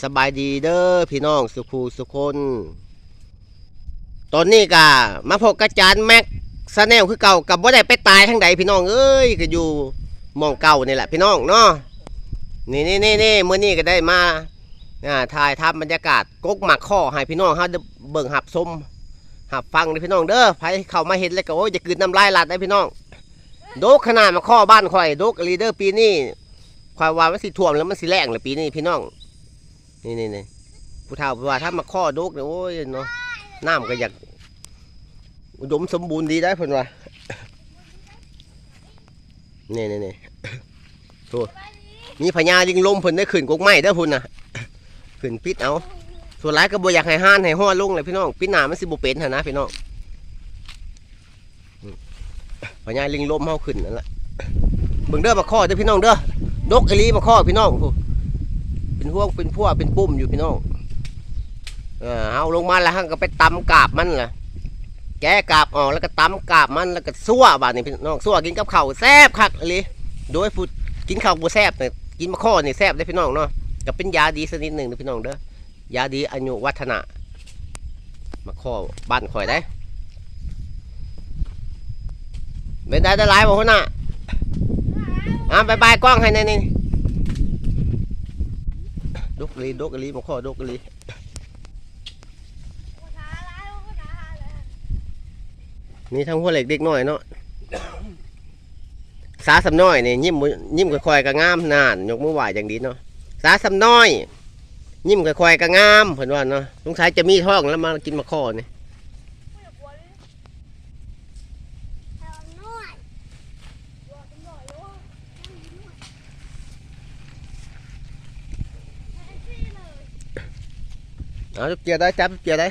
สบายดีเด้อพี่น้องสุขูสุคนตอนนี้กะมาพบกับจานแม็กซาแนลคือเก่ากับว่าได้ไปตายทั้งใดพี่น้องเอ้ยก็อยู่มองเก่านี่แหละพี่น้องเนาะนี่นี่นี่นี่เมื่อนี้ก็ได้มาอ่าถ่ายทำบรรยากาศกกหมักข้อให้พี่น้องเฮาเบิ่งหับชมหับฟังเด้อพี่น้องเด้อไผเข้ามาเห็นแล้วก็โอ้ยจะกลืนน้ำลายหลาดได้พี่น้องโดกขนาดมาข้อบ้านข่อยโดกลีเดอร์ปีนี้ข่อยว่ามันสิท่วมแล้วมันสิแรงเลยปีนี้พี่น้อง นี่นี่นี่ผู้เฒ่าว่าถ้ามาข้อดกเนี่ยโอ้ยเนาะน้ำก็อยากอุดมสมบูรณ์ดีได้เพิ่นว่านี่นี่นี่โถ่มีพญาลิงลมเพิ่นได้ขึ้นกกไม้เด้พุ่นน่ะขึ้นปิดเอาส่วนหลายก็บ่อยากให้ห้านให้ห้อลงเลยพี่น้องปิดหน้ามันสิบ่เป็นหั่นนะพี่น้องพญาลิงลมเฮาขึ้นนั่นแหละเบิ่งเด้อมาข้อเด้อพี่น้องเด้อดกอลีมาข้อพี่น้องผู้ เป็นพวกเป็นพวกเป็นปุ่มอยู่พี่น้องเออเอาลงมาแล้วฮะก็ไปตำกาบมันล่ะ แกะกาบออกแล้วก็ตำกาบมันแล้วก็ซั่วบาดนี่พี่น้องซั่วกินกับข้าวแซ่บคักเลยโดยพูดกินข้าวบ่แซ่บเนี่ยกินมะข้อนี่แซ่บได้พี่น้องเนาะก็เป็นยาดีสนิดหนึ่งนะพี่น้องเด้อยาดีอายุวัฒนะมะข้อบ้านข่อยได้เป็นได้ได้หลายบ่คนน่ะอ่าบายบายกล้องให้ในนี่ ดกลีดกลีมาข้อดกลีนี่ทั้งหัวเหล็กเด็กน้อยเนาะสาสำน้อยนี่ยิ้มยิ้มค่อยๆก็งามนานยกมือไหวอย่างดีเนาะสาสำน้อย ยิ้มค่อยๆก็งามเพิ่นว่าเนาะสงสัยจะมีท้องแล้วมากินมาข้อนี่ เอาจับเจียได้จับเจียได้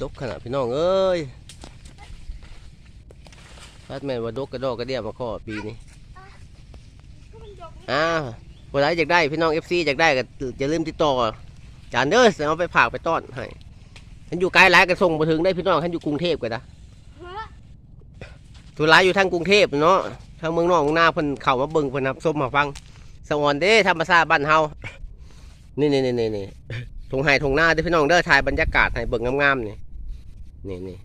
ดกขนาดพี่น้องเอ้ยพัดแม่นว่าดกกระดอกกระเดียมาข้อปีนี้อ้าวเวลาอยากได้พี่น้องเอฟซีอยากได้ก็อย่าลืมติดต่อจานเด้อเอาไปผากไปต้อนให้ฉันอยู่ไกลหลายก็ส่งมาถึงได้พี่น้องฉันอยู่กรุงเทพก็นะทุรายอยู่ทางกรุงเทพเนาะทางเมืองนอกเมืองนาเพิ่นเข้ามาเบิ่งเพิ่นนับส้มมาฟังสวรรค์เด้ธรรมชาติบ้านเฮา นี่นี่นี่นี่นี่ทงไห้ทงหน้าเด้อพี่น้องเด้อถ่ายบรรยากาศให้เบิ่งงามๆนี่นี่นี่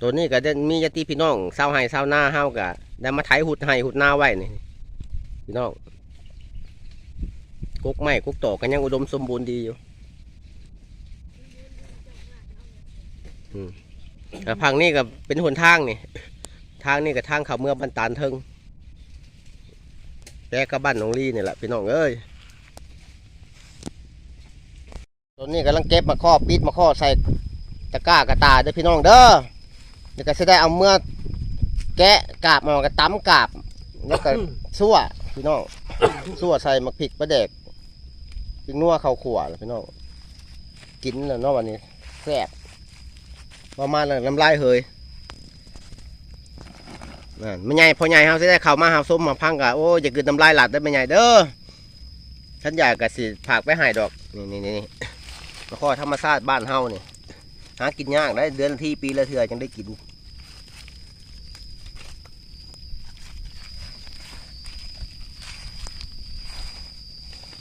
ตัวนี้ก็จะมีญาติพี่น้องชาไห้ชาวนาเฮาก็ได้มาไถหุดไห้หุดหน้าไว้นี่พี่น้องกุกไม้กุกตอกกันยังอุดมสมบูรณ์ดีอยู่อืมแต่พังนี่ก็เป็นหนทางนี่ ทางนี่ก็ทางเขาเมืองบันตานเทิง แต่ก็บ้านหนองลี่นี่แหละพี่น้องเอ้ยตอนนี้กำลังเก็บมาข้อปิดมาข้อใส่ตะกร้ากระตาเด้อพี่น้องเด้อเดี๋ยวก็จะได้เอาเมื่อแกะกาบมากระตำกาบแล้วก็ซั่วพี่น้องซั่วใส่มะพริกปลาแดกพริกนัวข้าวขั่วแล้วพี่น้องกินแล้วเนาะวันนี้แซ่บประมาณนั้นน้ำลายเหย นั่นไม่ใหญ่พอใหญ่เฮาสิได้เข้ามาหาส้มมาพังกะโอ้อย่ากินน้ำลายหลัดได้ไม่ใหญ่เด้อฉันอยากกะสิผากไปหายดอกนี่นี่นี่มาข้อธรรมชาติบ้านเฮานี่หากินยากได้เดือนที่ปีละเทื่อจังได้กิน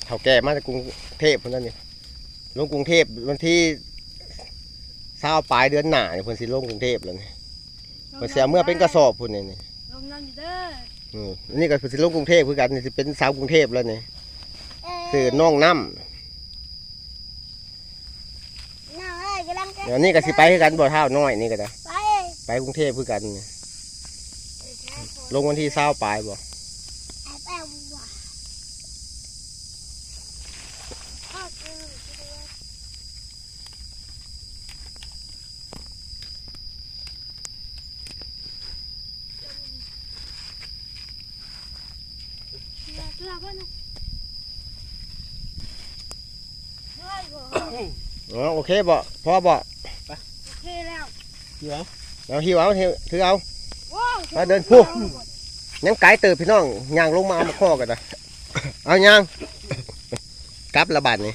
เขาแก่มาจากกรุงเทพพุ่นนั่นนี่ลงกรุงเทพวันที่เช้าปลายเดือนหนาเนี่ยเพิ่นสิลงกรุงเทพแล้วนี่ เพิ่นสิเอาเมื่อเป็นกระสอบพุ่นนี่นี่ลงน้ำอยู่เด้ออืมอันนี่ก็เพิ่นสิลงกรุงเทพคือกันนี่สิเป็นสาวกรุงเทพแล้วนี่คือน้องน้น้องเอ้ยกำลังจะำอันนี้ก็สิไปคือกันบ่เท่าน้อยนี่ก็ได้ไปไปกรุงเทพคือกันนี่ลงวันที่เช้าปลายบ่ ไปว่ะพ่อคือ เชื่อเพื่อนนะด้วยบ่ อ๋อโอเคบ่พอบ่โอเคแล้วเอาหิวเอาหิวถือเอาว้าวมาเดินผู้ยังไกลเติบพี่น้องย่างลงมาเอามาข้อกันนะเอาย่างกลับระบาดนี่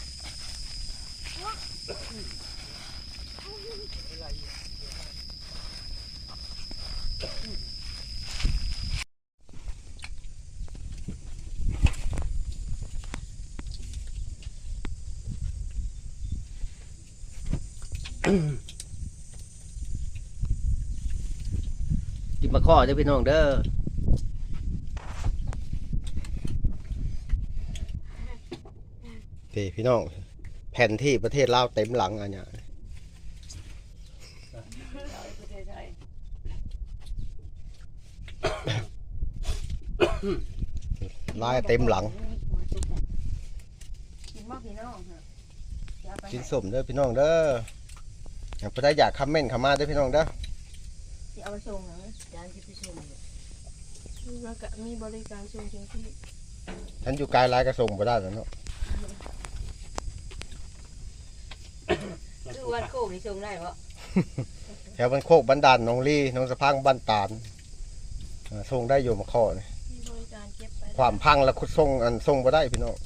กินมาข้อเด้อพี่น้องเด้อพี่พี่น้อง แผนที่ประเทศลาวเต็มหลังอันเนี้ยลายเต็มหลัง กินมากพี่น้องค่ะอย่าไปกินสมเด้อพี่น้องเด้อ อยากไปได้อยากคอมเมนต์เข้ามาเด้อพี่น้องเด้อสิเอาไปส่งเหรอจานที่ไปส่งอยู่แล้วก็มีบริการส่งถึงที่ฉันอยู่ไกลหลายกระส่งบ่ได้แล้วเนาะคือวันโคกนี่ส่งได้ปะแถวบันโคกบันดาลหน้องลี่หน้องสะพังบ้านตาลอ่าส่งได้อยู่มาข้อนี่มีบริการเก็บไปความพังแล้วคุดส่งอันส่งบ่ได้พี่น้อง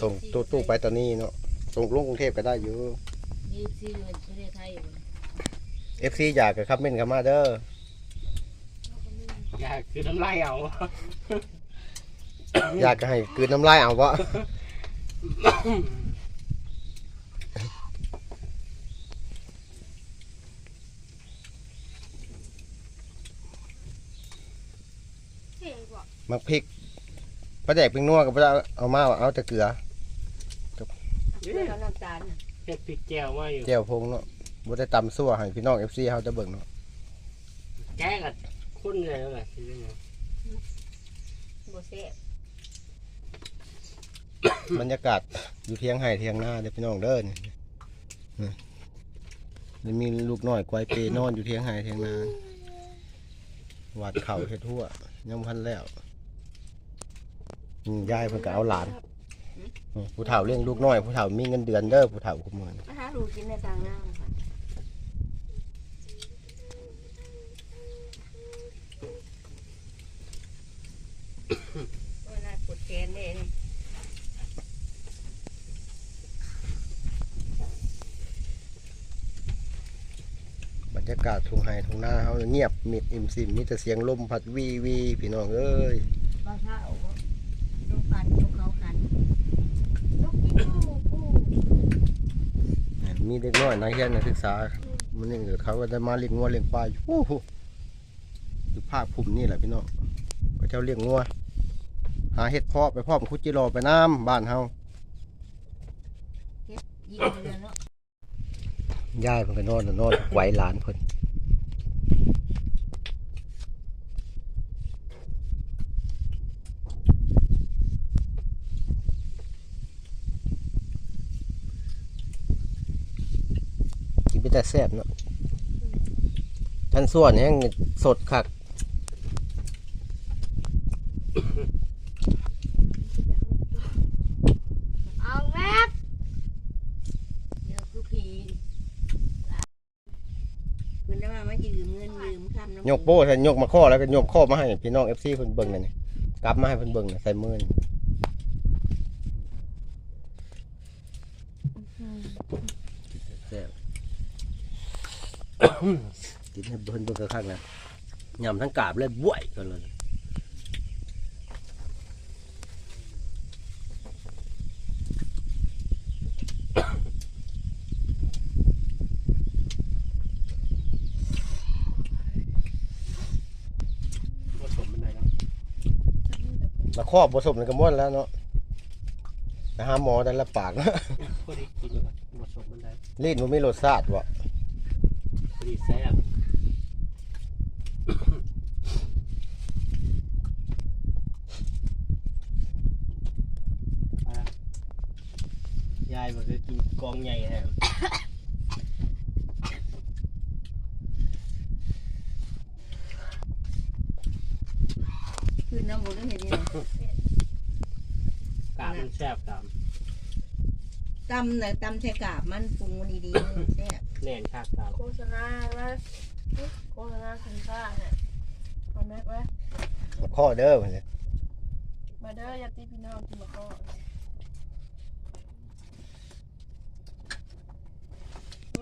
ส่งตู้ตู้ไปตอนนี้เนาะ ส่งลงกรุงเทพก็ได้อยู่มีซีเงินประเทศไทยอยู่ FC อยากก็คอมเมนต์เข้ามาเด้ออยากคือน้ำลายเอา อยากก็ให้กลืนน้ำลายเอาวะเท่กว่ามักพริกปลาแดกเป็นนัวก็บ่ได้เอามาว่าเอาแต่เกลือ เรื่องน้ำตาลเฮ็ดพริกแก้วมาอยู่แจ่วพงเนาะบ่ได้ตำซั่วให้พี่น้อง FC เฮาจะเบิ่งเนาะแก้กับข้นเลยแล้วแหละสิเป็นไงบ่แซ่บบรรยากาศอยู่เทียงไห่เทียงหน้าเด้อพี่น้องเด้อนี่นี่มันมีลูกน้อยกวายเปนอนอยู่เทียงไห่เทียงนาหวาดเข่าเฮ็ดทั่วยังบ่ทันแล้วยายเพิ่นก็เอาหลาน ผู้เฒ่าเลี้ยงลูกน้อย ผู้เฒ่ามีเงินเดือนเด้อผู้เฒ่าคุมื้อนี้มาหาลูกกินในทางหน้าค่ะโอ้ยน่าปวดแขนเด้นี่บรรยากาศทุ่งไห่ทุ่งนาเฮาเงียบมิดอิ่มซิมมีแต่เสียงลมพัดวีวีพี่น้องเอ้ยบ้าเท้าบ่ลูกคันลูกเขาคัน ลูกกินปูปู มีเด็กน้อยนักเรียนนักศึกษามันนี่เขาก็ได้มาเลี้ยงงัวเลี้ยงปลาอยู่โอ้โหอยู่ภาคภูมินี่แหละพี่น้องก็เจ้าเลี้ยงงัว หาเห็ดเพาะไปพร้อมคุดจิโรอไปน้ำบ้านเฮายิงเรือเนาะยายเพิ่นก็นอนนอนไหวหลานเพิ่นกินไป แต่แซ่บเนาะท่านส่วนแห้งสดคักเอาแม็กเดี๋ยวคือผีเพิ่นได้มามายืมเงินยืมคำน้ำยกโป้ท่านยกมาข้อแล้วก็ยกข้อมาให้พี่น้องเอฟซีเพิ่นเบิ่งนั่นนี่กลับมาให้เพิ่นเบิ่งน่ะใส่มือนี่แซ่บ กินให้เพิ่นเบิ่งข้างๆนะยำทั้งกาบเลยบ้วยกันเลยผสมมันได้แล้วมาครอบผสมกันก็ม่วนแล้วเนาะไปหาหมอได้ละปากพอดีกินแล้วผสมมันได้ลิ้นบ่มีรสชาติบ่พอดีแซ่บอะ ยายบอกจะกินกองใหญ่แฮะ ตำน่ะตำใส่กาบมันปรุงมันดีๆมันแซ่บแน่นคักกาบโฆษณาไว้โฆษณาสินค้าเนี่ยเอาแม็กไว้มาข้อเด้อเพิ่นสิมาเด้อญาติพี่น้องกินมาข้อ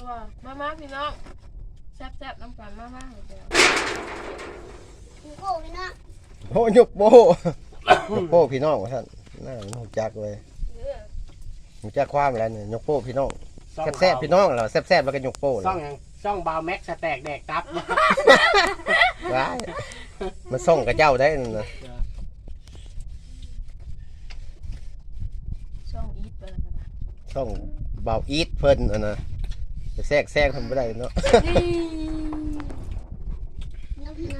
ว่ามามาพี่น้องแซ่บๆน้ำกันมามาเดี๋ยวปูโก้พี่น้องโอ้ยกโป้ยกโป้พี่น้องว่าซั่นน่ามันฮู้จักเลยเออ มันจะความแล้วเนี่ยยกโป้พี่น้องซ่องแซ่บๆพี่น้องเราแซ่บๆแล้วก็ยกโป้ซ่องหยังซ่องบาวแม็กสแต็กแดกตับ ว้ายมันส่งกับเจ้าได้นั่นนะช่องอีทไปแล้วกันนะ ส่งเบาอีทเพิ่นอันนะจะแทรกแซงทำไม่ได้เนาะ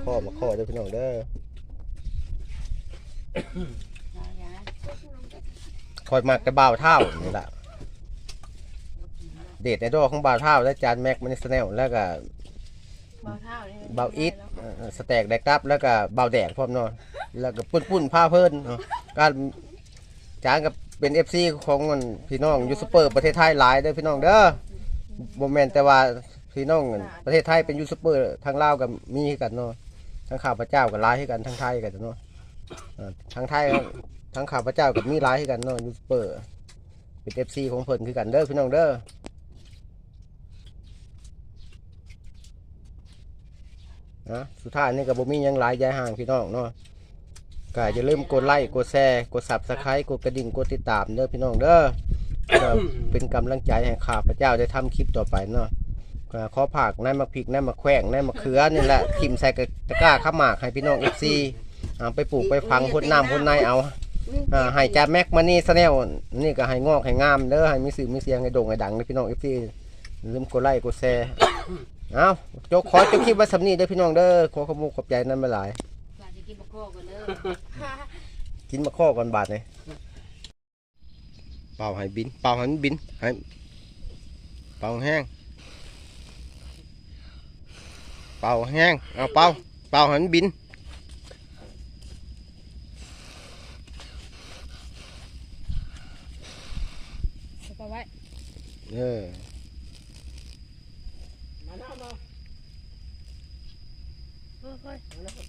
ข้อมาข้อเด้อพี่น้องเด้อ คอยมักแต่บ่าวเท่านี่แหละเดทในดอของบ่าวเท่าและจานแม็กมันนี่สแนลแล้วก็เบาเท้านี่บ่าวอีทเอ่อสแต็กแดกตับแล้วก็บ่าวแดงพร้อมเนาะแล้วก็ปุ้นปุ้นผ้าเพิ่นเนาะการจานกับเป็น FC ของมันพี่น้องยูทูบเบอร์ประเทศไทยหลายเด้อพี่น้องเด้อบ่แม่นแต่ว่าพี่น้องประเทศไทยเป็นยูทูบเบอร์ทางลาวก็มีคือกันเนาะทั้งข้าพเจ้ากับร้ายให้กันทั้งไทยกันเนาะอ่าทั้งไทย ทั้งข้าพเจ้ากับมีร้ายให้กันเนาะยูทูบเบอร์เป็นเอฟซีของเพิ่นคือกันเด้อพี่น้องเด้อนะสุดท้ายนี่กับบ่มีหยังหลายยายห่างพี่น้องเนาะก็อย่าลืมกดไลค์กดแชร์กดซับสไครต์กดกระดิ่งกดติดตามเด้อพี่น้องเด้อก็เป็นกำลังใจให้ข้าพเจ้าได้ทำคลิปต่อไปเนาะก็ขอผักนั่นมาพริกนั่นมาแขวงนั่นมาเขือนี่แหละทิมใส่กระตะกร้าข้าวหมากให้พี่น้องเอฟซีเอาไปปลูกไปฟังพ่นน้ำพ่นในเอา อ่าให้จ่าแม็กมานี่ซะแนวนี่ก็ให้งอกให้งามเด้อให้มีสื่อมีเสียงให้โด่งให้ดังในพี่น้องเอฟซีลืมกดไลค์กดแชร์เอาจกขอจบคลิปไว้สำนีเด้อพี่น้องเด้อขอขอบคุณขอบใจนั่นมาหลาย ว่าจะกินบะโคกันเด้อ กินมาข้อก่อนบาทเลยเป่าให้บิน เป่าให้มันบินให้เป่าแห้ง เป่าแห้ง เอาเป่า เป่าให้มันบิน ไปไว้ เออค่อยๆ